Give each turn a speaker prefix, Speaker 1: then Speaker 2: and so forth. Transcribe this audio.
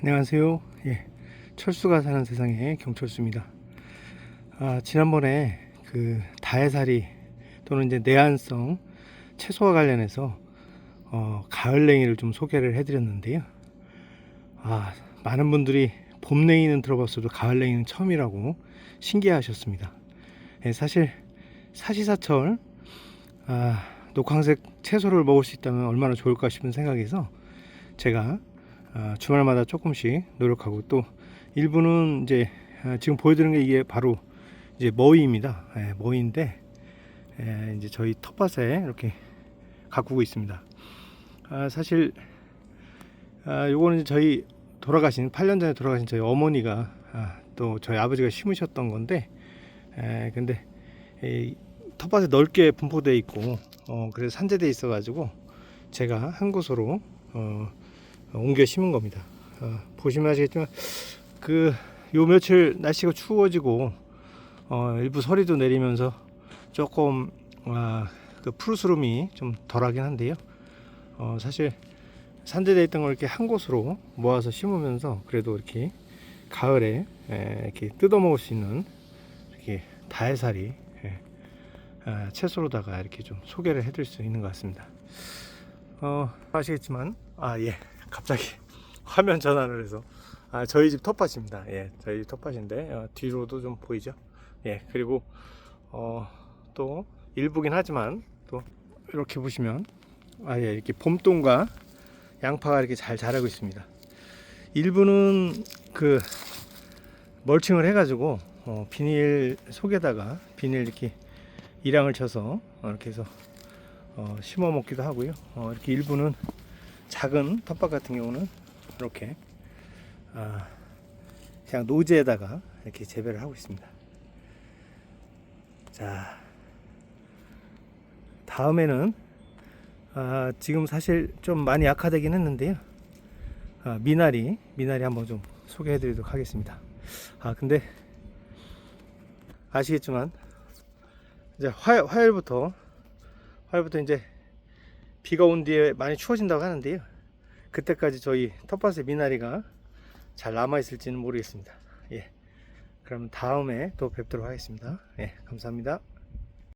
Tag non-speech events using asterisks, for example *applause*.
Speaker 1: 안녕하세요. 예, 철수가 사는 세상의 경철수입니다. 아, 지난번에 그 다해살이 또는 이제 내한성 채소와 관련해서 어, 가을냉이를 좀 소개를 해드렸는데요. 아, 많은 분들이 봄냉이는 들어봤어도 가을냉이는 처음이라고 신기해하셨습니다. 예, 사실 사시사철 아, 녹황색 채소를 먹을 수 있다면 얼마나 좋을까 싶은 생각에서 제가 아, 주말마다 조금씩 노력하고 또 일부는 이제 아, 지금 보여드리는 게 이게 바로 이제 머위입니다. 예, 머위인데 예, 이제 저희 텃밭에 이렇게 가꾸고 있습니다. 아, 사실 아, 요거는 저희 돌아가신 8년 전에 돌아가신 저희 어머니가 아, 또 저희 아버지가 심으셨던 건데 에, 근데 이 텃밭에 넓게 분포되어 있고 어, 그래서 산재되어 있어 가지고 제가 한 곳으로 어, 옮겨 심은 겁니다. 어, 보시면 아시겠지만 그 요 며칠 날씨가 추워지고 어, 일부 서리도 내리면서 조금 아, 그 푸르스름이 좀 덜하긴 한데요. 어, 사실 산재되어 있던 걸 이렇게 한 곳으로 모아서 심으면서 그래도 이렇게 가을에 에, 이렇게 뜯어 먹을 수 있는 이렇게 다해살이 예, 아, 채소로다가 이렇게 좀 소개를 해드릴 수 있는 것 같습니다. 어, 아시겠지만 아 예 갑자기 *laughs* 화면 전환을 해서 아 저희 집 텃밭입니다. 예 저희 집 텃밭인데 어, 뒤로도 좀 보이죠? 예 그리고 어 또 일부긴 하지만 또 이렇게 보시면 아 예 이렇게 봄동과 양파가 이렇게 잘 자라고 있습니다. 일부는 그 멀칭을 해가지고 어, 비닐 속에다가 비닐 이렇게 이랑을 쳐서 어, 이렇게 해서 어, 심어 먹기도 하고요. 어, 이렇게 일부는 작은 텃밭 같은 경우는 이렇게 아, 그냥 노지에다가 이렇게 재배를 하고 있습니다. 자, 다음에는 아, 지금 사실 좀 많이 약화되긴 했는데요. 아, 미나리, 미나리 한번 좀 소개해 드리도록 하겠습니다. 아, 근데 아시겠지만 이제 화, 화요일부터 화요일부터 이제 비가 온 뒤에 많이 추워진다고 하는데요. 그때까지 저희 텃밭의 미나리가 잘 남아 있을지는 모르겠습니다. 예. 그럼 다음에 또 뵙도록 하겠습니다. 예, 감사합니다.